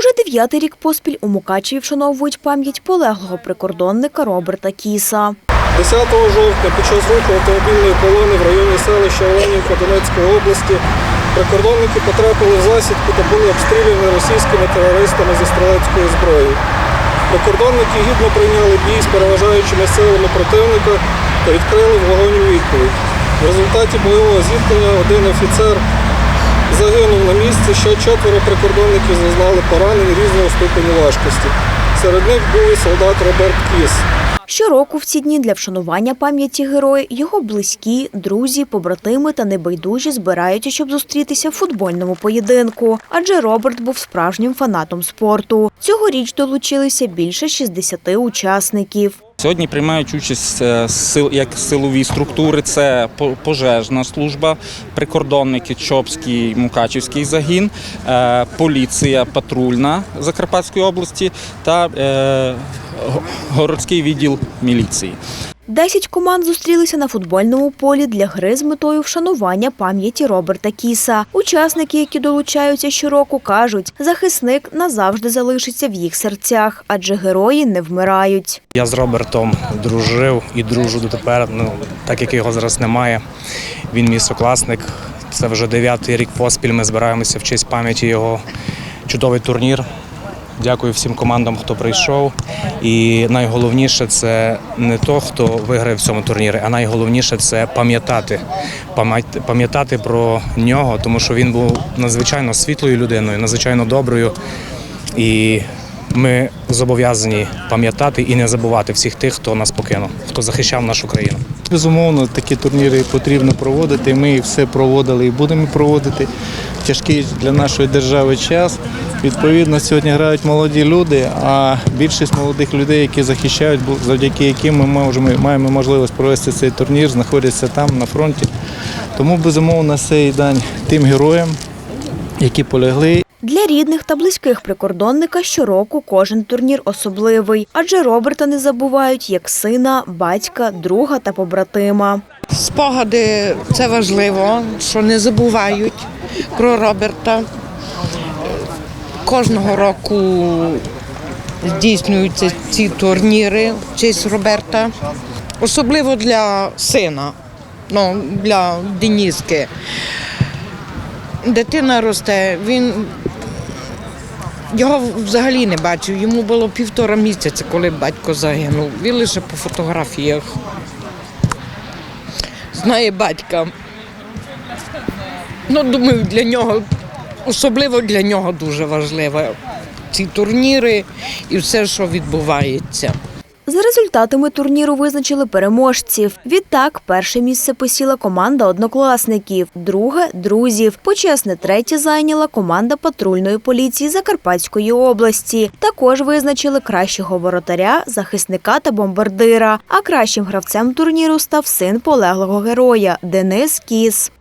Уже дев'ятий рік поспіль у Мукачеві вшановують пам'ять полеглого прикордонника Роберта Кіса. 10 жовтня під час руху автомобільної колони в районі селища Оленівка Донецької області прикордонники потрапили в засідку та були обстріляні російськими терористами зі стрілецької зброї. Прикордонники гідно прийняли бій з переважаючими силами противника та відкрили вогонь у відповідь. В результаті бойового зіткнення один офіцер загинув на місці, ще четверо прикордонників зазнали поранень різного ступеню важкості. Серед них був і солдат Роберт Кіс. Щороку в ці дні для вшанування пам'яті героя його близькі, друзі, побратими та небайдужі збираються, щоб зустрітися в футбольному поєдинку. Адже Роберт був справжнім фанатом спорту. Цьогоріч долучилися більше 60 учасників. Сьогодні приймають участь е, як силові структури, це пожежна служба, прикордонники, Чопський, Мукачівський загін, е, поліція патрульна Закарпатської області та е, городський відділ міліції. Десять команд зустрілися на футбольному полі для гри з метою вшанування пам'яті Роберта Кіса. Учасники, які долучаються щороку, кажуть, захисник назавжди залишиться в їх серцях, адже герої не вмирають. Я з Робертом дружив і дружу дотепер, ну, так як його зараз немає. Він мій сокласник. Це вже дев'ятий рік поспіль. Ми збираємося в честь пам'яті його чудовий турнір. Дякую всім командам, хто прийшов. І найголовніше це не то, хто виграє в цьому турнірі, а найголовніше це пам'ятати. Пам'ятати про нього, тому що він був надзвичайно світлою людиною, надзвичайно доброю. І ми зобов'язані пам'ятати і не забувати всіх тих, хто нас покинув, хто захищав нашу країну. Безумовно, такі турніри потрібно проводити. Ми все проводили і будемо проводити. Тяжкий для нашої держави час. Відповідно, сьогодні грають молоді люди, а більшість молодих людей, які захищають, завдяки яким ми можемо, маємо можливість провести цей турнір, знаходяться там на фронті. Тому безумовно цей день тим героям, які полягли Для рідних та близьких прикордонника щороку кожен турнір особливий, адже Роберта не забувають як сина, батька, друга та побратима. Спогади це важливо, що не забувають про Роберта. Кожного року здійснюються ці турніри в честь Роберта. Особливо для сина, ну, для Деніски. Дитина росте, він його взагалі не бачив. Йому було півтора місяця, коли батько загинув. Він лише по фотографіях знає батька. Ну, думаю, для нього, особливо для нього дуже важливо ці турніри і все, що відбувається. За результатами турніру визначили переможців. Відтак, перше місце посіла команда однокласників, друге друзів. Почесне третє зайняла команда патрульної поліції Закарпатської області. Також визначили кращого воротаря, захисника та бомбардира. А кращим гравцем турніру став син полеглого героя Денис Кіс.